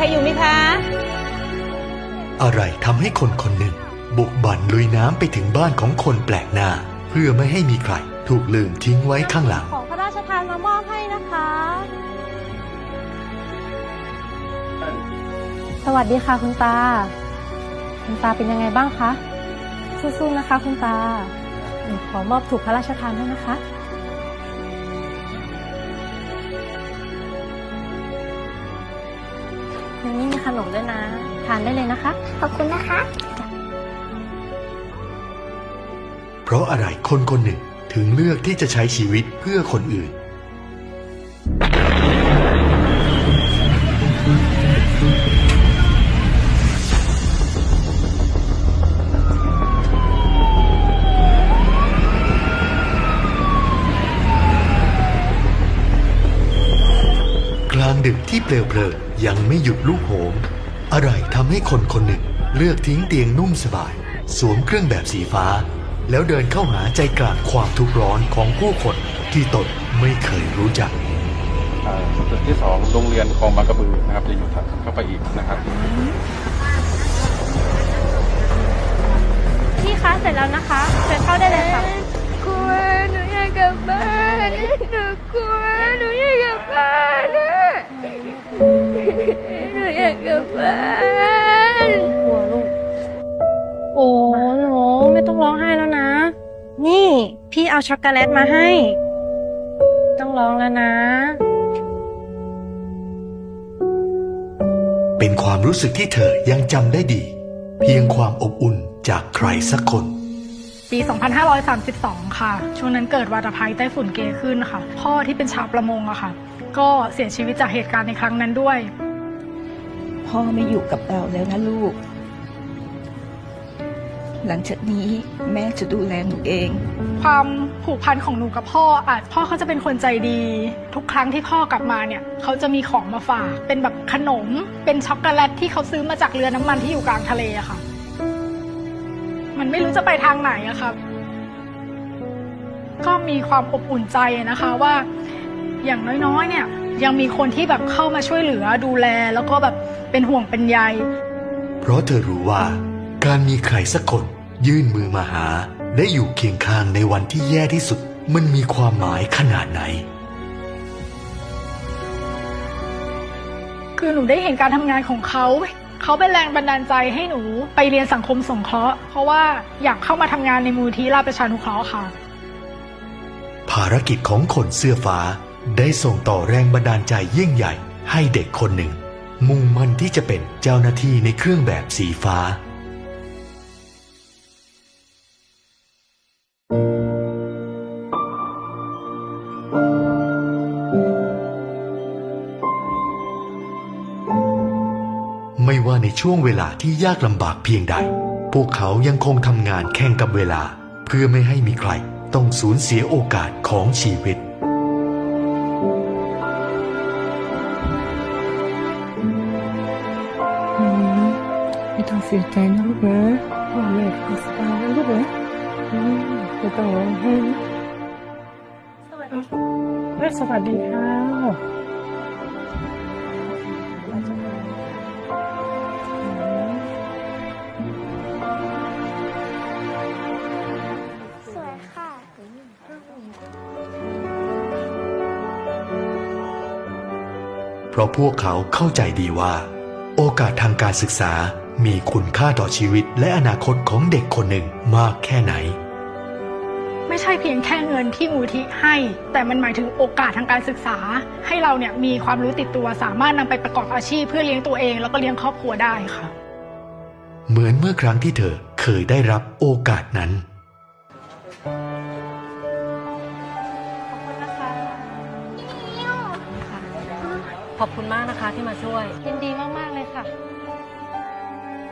ใครอยู่ไหมคะ อะไรทำให้คนคนหนึ่ง บุกบั่นลุยน้ำไปถึงบ้านของคนแปลกหน้า เพื่อไม่ให้มีใคร ถูกลืมทิ้งไว้ข้างหลัง ของพระราชทานมามอบให้นะคะ สวัสดีค่ะคุณตา คุณตาเป็นยังไงบ้างคะ สู้ๆนะคะ คุณตาหนูขอมอบถูกพระราชทานด้วยนะคะ ในนี้มีขนมด้วยนะ ทานได้เลยนะคะ ขอบคุณนะคะ เพราะอะไรคนคนหนึ่งถึงเลือกที่จะใช้ชีวิตเพื่อคนอื่นางดึกที่เปลวเพลิงยังไม่หยุดลุกโหม อะไรทำให้คนคนหนึ่งเลือกทิ้งเตียงนุ่มสบาย สวมเครื่องแบบสีฟ้า แล้วเดินเข้าหาใจกลางความทุกข์ร้อนของผู้คนที่ตนไม่เคยรู้จักอ่าจุดที่สองโรงเรียนคลองบางกระบือนะครับจะอยู่ถัดเข้าไปอีกนะครับพี่คะเสร็จแล้วนะคะเชิญเข้าได้เลยค่ะกลัวหนูอยากกลับบ้าน หนูไม่ต้องร้องไห้แล้วนะ นี่ พี่เอาช็อกโกแลตมาให้ ต้องร้องแล้วนะ เป็นความรู้สึกที่เธอยังจำได้ดี เพียงความอบอุ่นจากใครสักคน ปี 2532 ค่ะ ช่วงนั้นเกิดวาตภัยใต้ฝุ่นเกขึ้นค่ะ พ่อที่เป็นชาวประมงอะค่ะ ก็เสียชีวิตจากเหตุการณ์ในครั้งนั้นด้วย พ่อไม่อยู่กับเราแล้วนะลูก หลังจากนี้แม่จะดูแลหนูเอง ความผูกพันของหนูกับพ่ออาจพ่อเขาจะเป็นคนใจดี ทุกครั้งที่พ่อกลับมาเนี่ย เขาจะมีของมาฝาก เป็นแบบขนม เป็นช็อกโกแลตที่เขาซื้อมาจากเรือน้ำมันที่อยู่กลางทะเลอะค่ะ มันไม่รู้จะไปทางไหนอะครับก็มีความอบอุ่นใจนะคะว่า อย่างน้อยๆ เนี่ย ยังมีคนที่แบบเข้ามาช่วยเหลือดูแล แล้วก็แบบเป็นห่วงเป็นใย เพราะเธอรู้ว่า การมีใครสักคน ยื่นมือมาหา และอยู่เคียงข้างในวันที่แย่ที่สุด มันมีความหมายขนาดไหน คือหนูได้เห็นการทำงานของเขา เขาเป็นแรงบันดาลใจให้หนูไปเรียนสังคมสงเคราะห์ เพราะว่าอยากเข้ามาทำงานในมูลที่ราชประชานุเคราะห์ค่ะ ภารกิจของคนเสื้อฟ้าได้ส่งต่อแรงบันดาลใจยิ่งใหญ่ ให้เด็กคนหนึ่ง มุ่งมั่นที่จะเป็นเจ้าหน้าที่ในเครื่องแบบสีฟ้า ว่าในช่วงเวลาที่ยากลำบากเพียงใด พวกเขายังคงทำงานแข่งกับเวลา เพื่อไม่ให้มีใครต้องสูญเสียโอกาสของชีวิต ไม่ต้องเสียใจนะลูกนะพ่อแม่ก็สบายนะลูกนะไม่ต้องร้องไห้สวัสดีค่ะ ราะพวกเขาเข้าใจดีว่า โอกาสทางการศึกษามีคุณค่าต่อชีวิตและอนาคตของเด็กคนหนึ่งมากแค่ไหน ไม่ใช่เพียงแค่เงินที่มูลที่ให้ แต่มันหมายถึงโอกาสทางการศึกษา ให้เราเนี่ยมีความรู้ติดตัวสามารถนำไปประกอบอาชีพเพื่อเลี้ยงตัวเอง แล้วก็เลี้ยงครอบครัวได้ค่ะ เหมือนเมื่อครั้งที่เธอเคยได้รับโอกาสนั้น ขอบคุณมากนะคะที่มาช่วยยินดีมาก ๆ เลยค่ะ